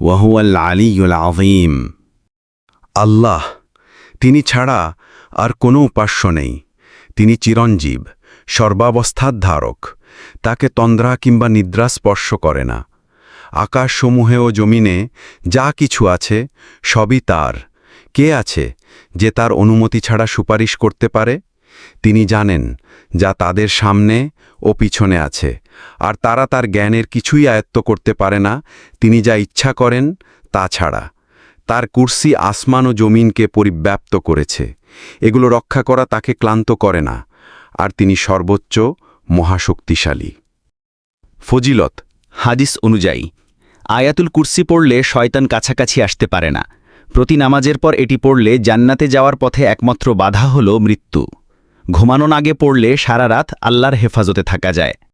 ওয়াহুয়াল আলিউল আজিম আল্লাহ, তিনি ছাড়া আর কোনো উপাস্য নেই। তিনি চিরঞ্জীব সর্বাবস্থার ধারক তাকে তন্দ্রা কিংবা নিদ্রা স্পর্শ করে না। আকাশসমূহে ও জমিনে যা কিছু আছে, সবই তার। কে আছে যে তার অনুমতি ছাড়া সুপারিশ করতে পারে? তিনি জানেন যা তাদের সামনে ও পিছনে আছে, আর তারা তার জ্ঞানের কিছুই আয়ত্ত করতে পারে না, তিনি যা ইচ্ছা করেন তা ছাড়া। তার কুর্সি আসমান ও জমিনকে পরিব্যাপ্ত করেছে, এগুলো রক্ষা করা তাকে ক্লান্ত করে না, আর তিনি সর্বোচ্চ মহাশক্তিশালী। ফজিলত, হাদিস অনুযায়ী, আয়াতুল কুর্সি পড়লে শয়তান কাছাকাছি আসতে পারে না। প্রতি নামাজের পর এটি পড়লে জান্নাতে যাওয়ার পথে একমাত্র বাধা হল মৃত্যু। ঘুমানোর আগে পড়লে সারা রাত আল্লাহর হেফাজতে থাকা যায়।